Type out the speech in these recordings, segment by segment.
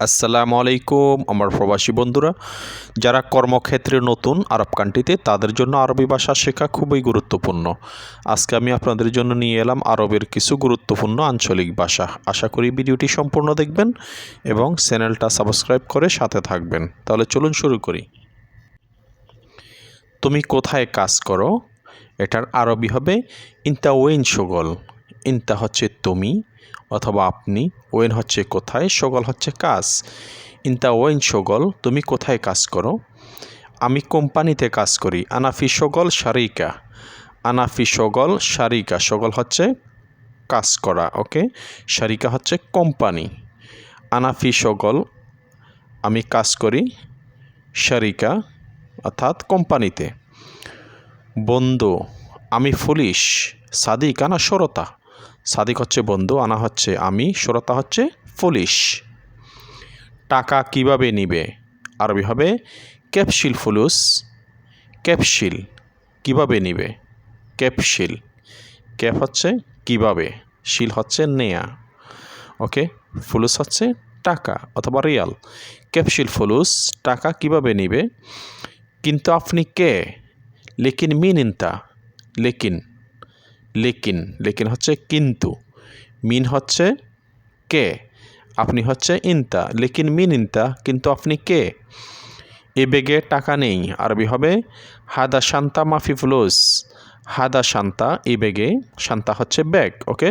আসসালামু আলাইকুম, আমার প্রবাসী বন্ধুরা। যারা কর্মক্ষেত্রে নতুন আরব কান্ট্রিতে, তাদের জন্য আরবি ভাষা শেখা খুবই গুরুত্বপূর্ণ। আজকে আমি আপনাদের জন্য নিয়ে এলাম আরবের কিছু গুরুত্বপূর্ণ আঞ্চলিক ভাষা। আশা করি ভিডিওটি সম্পূর্ণ দেখবেন এবং চ্যানেলটা সাবস্ক্রাইব করে সাথে থাকবেন। তাহলে চলুন শুরু করি। তুমি কোথায় কাজ করো? এটার আরবি হবে ইনতা ওয়েন সগল ইনতা হচ্ছে তুমি অথবা আপনি, ওয়েন হচ্ছে কোথায়, সগল হচ্ছে কাজ। ইনতা ওয়েন সগল, তুমি কোথায় কাজ করো? আমি কোম্পানিতে কাজ করি আনাফি সগল সারিকা আনাফি সগল সারিকা সগল হচ্ছে কাজ করা, ওকে? সারিকা হচ্ছে কোম্পানি। আনাফি সগল, আমি কাজ করি সারিকা অর্থাৎ কোম্পানিতে। বন্ধু, আমি পুলিশ সাদিক, আনা সরতা। সাদিক হচ্ছে বন্ধু, আনা হচ্ছে আমি, সরতা হচ্ছে পুলিশ টাকা কীভাবে নিবে? আরবি হবে ক্যাপশিল ফুলুস ক্যাপশিল কীভাবে নিবে? ক্যাপশিল ক্যাপ হচ্ছে কীভাবে? শিল হচ্ছে নেয়া। ওকে ফুলুস হচ্ছে টাকা অথবা রিয়াল ক্যাপশিল ফুলুস টাকা কীভাবে নিবে? কিন্তু আপনি কে? লেকিন মিন ইনতা, লেকিন। লেকিন লেকিন হচ্ছে কিন্তু, মিন হচ্ছে কে? আপনি হচ্ছে ইনতা, লেকিন মিন ইনতা, কিন্তু আপনি কে? এ বেগে টাকা নেই, আরবি হবে হাদা শান্তা মাফি ফুলুস, হাদা শান্তা, এ বেগে শান্তা হচ্ছে ব্যাগ, ওকে?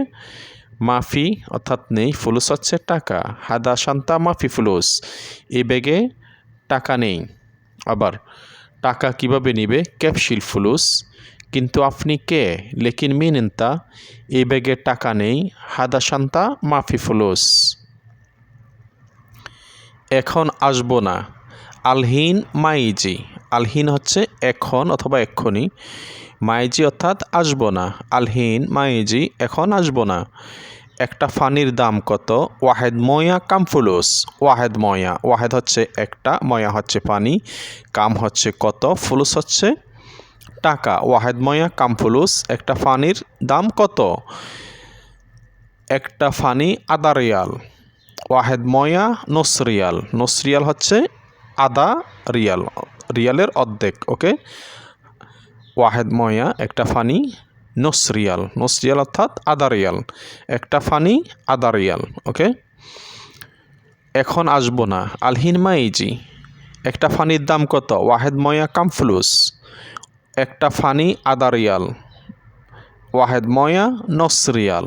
মাফি অর্থাৎ নেই, ফুলুস হচ্ছে টাকা, হাদা শান্তা মাফি ফুলুস, এ বেগে টাকা নেই। আবার টাকা কীভাবে নিবে? ক্যাপশিল ফুলুস কিন্তু আপনি কে? লেকিন মিনিনতা এই ব্যাগে টাকা নেই, হাদা শান্তা, মাফি ফুলুস। এখন আসব না। আলহিন মাইজি। আলহিন হচ্ছে এখন অথবা এক্ষুনি। মাইজি অর্থাৎ আসব না। আলহিন মাইজি এখন আসব না। একটা ফানির দাম কত? ওয়াহেদ ময়া কাম ফুলুস। ওয়াহেদ ময়া। ওয়াহেদ হচ্ছে একটা, ময়া হচ্ছে পানি। কাম হচ্ছে কত? ফুলুস হচ্ছে টাকা, ওয়াহেদ ময়া কাম ফুলুস একটা ফানির দাম কত? একটা ফানি আদা রিয়াল। ওয়াহেদ ময়া নসরিয়াল নসরিয়াল হচ্ছে আদা রিয়াল, রিয়ালের অর্ধেক ওকে ওয়াহেদ ময়া একটা ফানি নসরিয়াল নসরিয়াল অর্থাৎ আদা রিয়াল। একটা ফানি আদা রিয়াল ওকে এখন আসব না। আলহিন মাইজি, একটা ফানির দাম কত? ওয়াহেদ ময়া কামফুলুস একটা ফানি আদা রিয়াল, ওয়াহেদ ময়া নসরিয়াল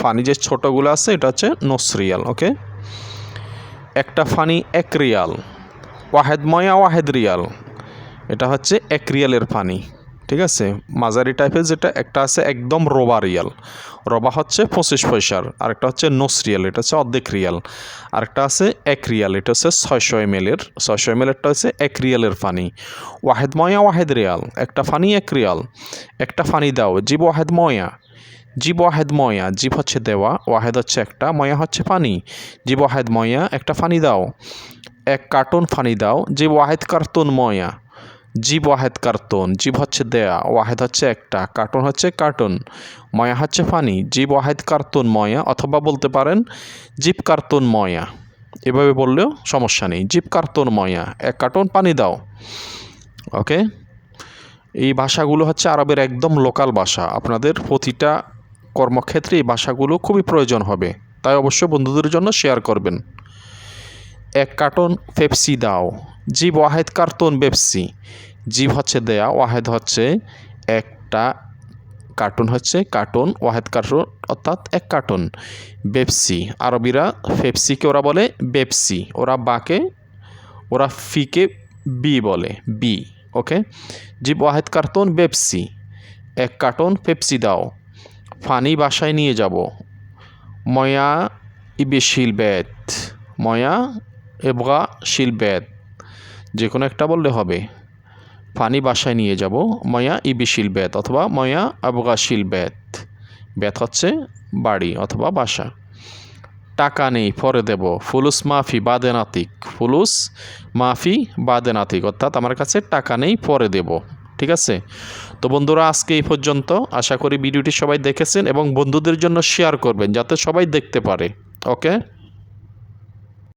ফানি যে ছোটোগুলো আছে, এটা হচ্ছে নসরিয়াল ওকে? একটা ফানি এক রিয়াল, ওয়াহেদ ময়া, ওয়াহেদ রিয়াল। এটা হচ্ছে এক রিয়ালের ফানি। ঠিক আছে? মাঝারি টাইপের যেটা, একটা আছে একদম রোবা রিয়াল রবা হচ্ছে পঁচিশ পয়সার, আরেকটা হচ্ছে নোস রিয়াল এটা হচ্ছে অর্ধেক রিয়াল আরেকটা আছে এক রিয়াল এটা হচ্ছে ছয়শো এম এলের ছয়শো এম এলেরটা হচ্ছে এক রিয়ালের ফানি। ওয়াহেদ ময়া, ওয়াহেদ রিয়াল একটা ফানি, এক রিয়াল একটা ফানি দাও, জীব ওয়াহেদ ময়া। জীব ওয়াহেদ ময়া, জীব হচ্ছে দেওয়া, ওয়াহেদ হচ্ছে একটা, ময়া হচ্ছে পানি জীব ওয়াহেদ ময়া, একটা ফানি দাও। এক কার্টুন ফানি দাও, জীব ওয়াহেদ কার্টুন ময়া। জীব ওয়াহেদ কার্টুন, জীব হচ্ছে দেয়া, ওয়াহেদ হচ্ছে একটা, কার্টুন হচ্ছে কার্টুন, ময়া হচ্ছে পানি জীব ওয়াহেদ কার্টুন ময়া, অথবা বলতে পারেন জীব কার্টুন ময়া। এভাবে বললেও সমস্যা নেই, জীব কার্টুন ময়া, এক কার্টুন পানি দাও, ওকে? এই ভাষাগুলো হচ্ছে আরবের একদম লোকাল ভাষা, আপনাদের প্রতিটা কর্মক্ষেত্রে এই ভাষাগুলো খুবই প্রয়োজন হবে, তাই অবশ্যই বন্ধুদের জন্য শেয়ার করবেন। এক কার্টন পেপসি দাও। জীব ওয়াহেদ কার্টুন পেপসি। জীব হচ্ছে দেয়া, ওয়াহেদ হচ্ছে একটা কার্টুন হচ্ছে কার্টুন, ওয়াহেদ কার্টুন অর্থাৎ এক কার্টুন বেপসি আরবিরা ফেপসিকে ওরা বলে বেপসি ওরা বাকে, ওরা ফিকে বি বলে, বি, ওকে? জীব ওয়াহেদ কার্টুন বেপসি এক কার্টুন পেপসি দাও। ফানি বাসায় নিয়ে যাব। ময়া ইবে শিলবেদ ময়া এবগা শিলবেদ যে কোনো একটা বললে হবে। ফানি বাসায় নিয়ে যাব, ময়া ইবি শিল শিলবেদ অথবা ময়া আবগা শিলবেদ বেত হচ্ছে বাড়ি অথবা বাসা। টাকা নেই, পরে দেব। ফুলুস মাফি বাদেনাতিক ফুলুস মাফি বাদেনাতিক অর্থাৎ আমার কাছে টাকা নেই, পরে দেব। ঠিক আছে? তো বন্ধুরা, আজকে এই পর্যন্ত। আশা করি ভিডিওটি সবাই দেখেছেন এবং বন্ধুদের জন্য শেয়ার করবেন, যাতে সবাই দেখতে পারে। ওকে?